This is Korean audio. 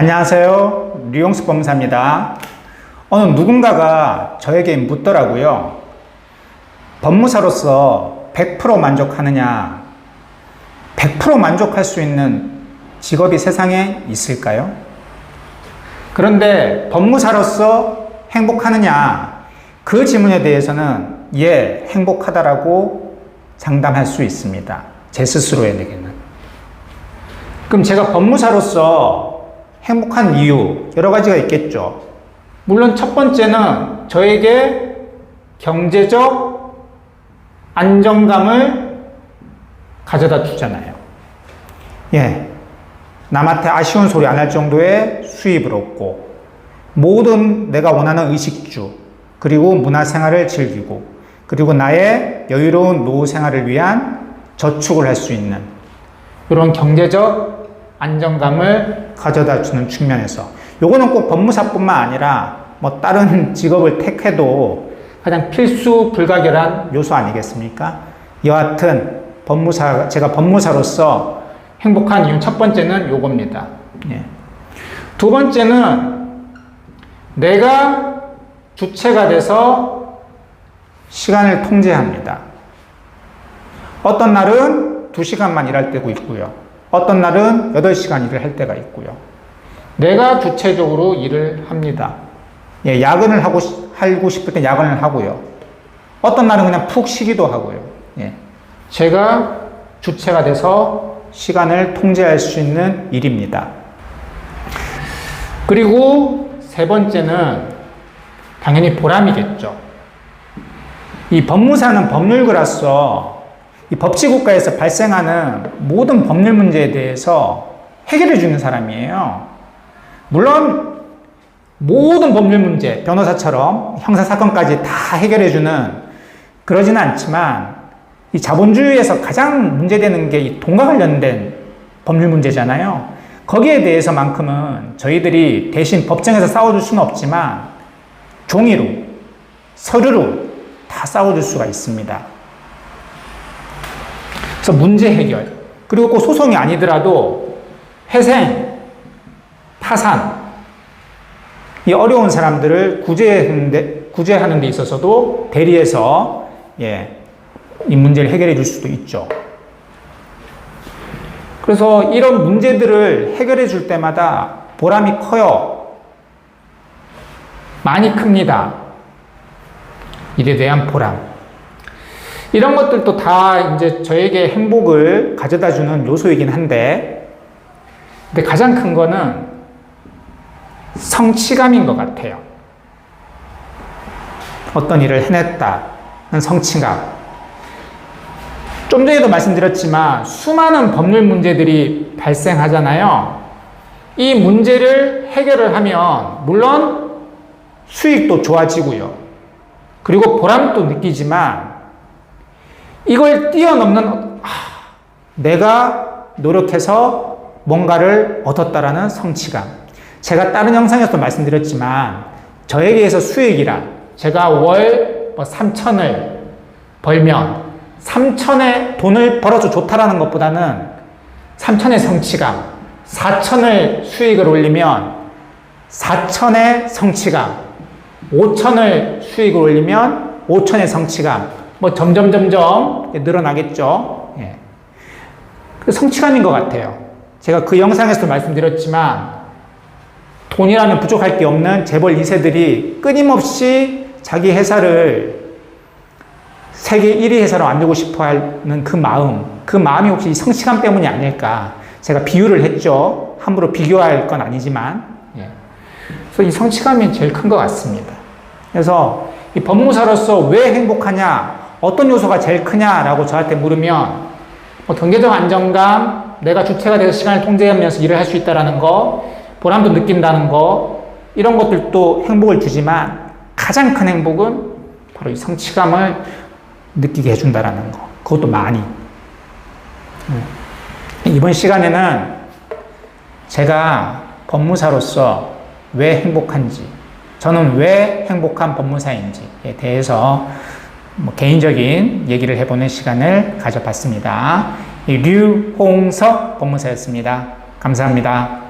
안녕하세요. 류용수 법무사입니다. 어느 누군가가 저에게 묻더라고요. 법무사로서 100% 만족하느냐? 100% 만족할 수 있는 직업이 세상에 있을까요? 그런데 법무사로서 행복하느냐? 그 질문에 대해서는 예, 행복하다라고 장담할 수 있습니다. 제 스스로에게는. 그럼 제가 법무사로서 행복한 이유 여러 가지가 있겠죠. 물론 첫 번째는 저에게 경제적 안정감을 가져다 주잖아요. 예. 남한테 아쉬운 소리 안 할 정도의 수입을 얻고 모든 내가 원하는 의식주 그리고 문화 생활을 즐기고 그리고 나의 여유로운 노후 생활을 위한 저축을 할 수 있는 이런 경제적 안정감을 가져다 주는 측면에서 요거는 꼭 법무사뿐만 아니라 뭐 다른 직업을 택해도 가장 필수 불가결한 요소 아니겠습니까? 여하튼 법무사 제가 법무사로서 행복한 이유 첫 번째는 요겁니다. 예. 두 번째는 내가 주체가 돼서 시간을 통제합니다. 어떤 날은 2시간만 일할 때도 있고요. 어떤 날은 8시간 일을 할 때가 있고요. 내가 주체적으로 일을 합니다. 예, 야근을 하고, 싶- 하고 싶을 때 야근을 하고요. 어떤 날은 그냥 푹 쉬기도 하고요. 예. 제가 주체가 돼서 시간을 통제할 수 있는 일입니다. 그리고 세 번째는 당연히 보람이겠죠. 이 법무사는 법률가로서 이 법치국가에서 발생하는 모든 법률 문제에 대해서 해결해 주는 사람이에요. 물론 모든 법률 문제, 변호사처럼 형사 사건까지 다 해결해 주는 그러지는 않지만 이 자본주의에서 가장 문제되는 게 이 돈과 관련된 법률 문제잖아요. 거기에 대해서만큼은 저희들이 대신 법정에서 싸워줄 수는 없지만 종이로, 서류로 다 싸워줄 수가 있습니다. 그래서 문제 해결, 그리고 꼭 소송이 아니더라도 회생, 파산, 이 어려운 사람들을 구제하는 데, 구제하는 데 있어서도 대리해서 예, 이 문제를 해결해 줄 수도 있죠. 그래서 이런 문제들을 해결해 줄 때마다 보람이 커요. 많이 큽니다. 일에 대한 보람. 이런 것들도 다 이제 저에게 행복을 가져다 주는 요소이긴 한데, 근데 가장 큰 거는 성취감인 것 같아요. 어떤 일을 해냈다는 성취감. 좀 전에도 말씀드렸지만 수많은 법률 문제들이 발생하잖아요. 이 문제를 해결을 하면 물론 수익도 좋아지고요. 그리고 보람도 느끼지만 이걸 뛰어넘는 아, 내가 노력해서 뭔가를 얻었다라는 성취감. 제가 다른 영상에서도 말씀드렸지만 저에게서 수익이라 제가 월뭐 3천을 벌면 3천의 돈을 벌어서 좋다라는 것보다는 3천의 성취감, 4천을 수익을 올리면 4천의 성취감, 5천을 수익을 올리면 5천의 성취감, 뭐 점점 점점 늘어나겠죠. 예. 그 성취감인 것 같아요. 제가 그 영상에서도 말씀드렸지만 돈이라는 부족할 게 없는 재벌 2세들이 끊임없이 자기 회사를 세계 1위 회사로 만들고 싶어 하는 그 마음, 그 마음이 혹시 성취감 때문이 아닐까. 제가 비유를 했죠. 함부로 비교할 건 아니지만. 예. 그래서 이 성취감이 제일 큰 것 같습니다. 그래서 이 법무사로서 왜 행복하냐, 어떤 요소가 제일 크냐라고 저한테 물으면 뭐 경제적 안정감, 내가 주체가 돼서 시간을 통제하면서 일을 할 수 있다는 거, 보람도 느낀다는 거, 이런 것들도 행복을 주지만 가장 큰 행복은 바로 이 성취감을 느끼게 해준다는 거. 그것도 많이. 음. 이번 시간에는 제가 법무사로서 왜 행복한지, 저는 왜 행복한 법무사인지에 대해서 뭐 개인적인 얘기를 해보는 시간을 가져봤습니다. 류홍석 법무사였습니다. 감사합니다.